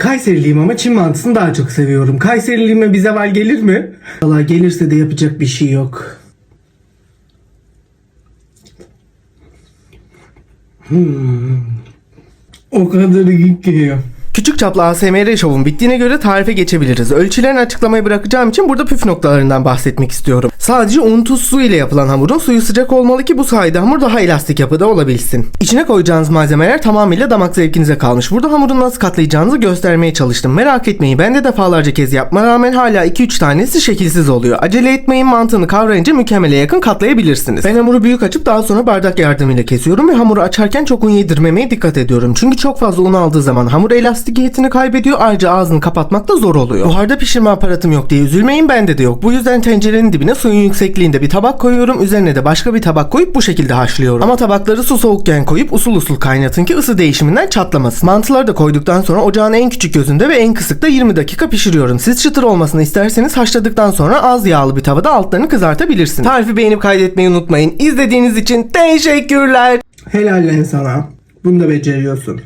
Kayseriliyim ama Çin mantısını daha çok seviyorum. Kayseriliyime bir zeval gelir mi? Valla gelirse de yapacak bir şey yok. Hmm. O kadar iyi ki. Küçük çaplı ASMR şovun bittiğine göre tarife geçebiliriz. Ölçülerini açıklamaya bırakacağım için burada püf noktalarından bahsetmek istiyorum. Sadece un, tuz, su ile yapılan hamurun suyu sıcak olmalı ki bu sayede hamur daha elastik yapıda olabilsin. İçine koyacağınız malzemeler tamamıyla damak zevkinize kalmış. Burada hamuru nasıl katlayacağınızı göstermeye çalıştım. Merak etmeyin ben de defalarca kez yapma rağmen hala 2-3 tanesi şekilsiz oluyor. Acele etmeyin mantığını kavrayınca mükemmele yakın katlayabilirsiniz. Ben hamuru büyük açıp daha sonra bardak yardımıyla kesiyorum ve hamuru açarken çok un yedirmemeye dikkat ediyorum. Çünkü çok fazla un aldığı zaman hamur elastikiyetini kaybediyor ayrıca ağzını kapatmak da zor oluyor. Buharda pişirme aparatım yok diye üzülmeyin bende de yok. Bu yüzden tencerenin dibine suyun yüksekliğinde bir tabak koyuyorum. Üzerine de başka bir tabak koyup bu şekilde haşlıyorum. Ama tabakları su soğukken koyup usul usul kaynatın ki ısı değişiminden çatlamasın. Mantıları da koyduktan sonra ocağın en küçük gözünde ve en kısıkta 20 dakika pişiriyorum. Siz çıtır olmasını isterseniz haşladıktan sonra az yağlı bir tavada altlarını kızartabilirsiniz. Tarifi beğenip kaydetmeyi unutmayın. İzlediğiniz için teşekkürler. Helal lan sana. Bunu da beceriyorsun.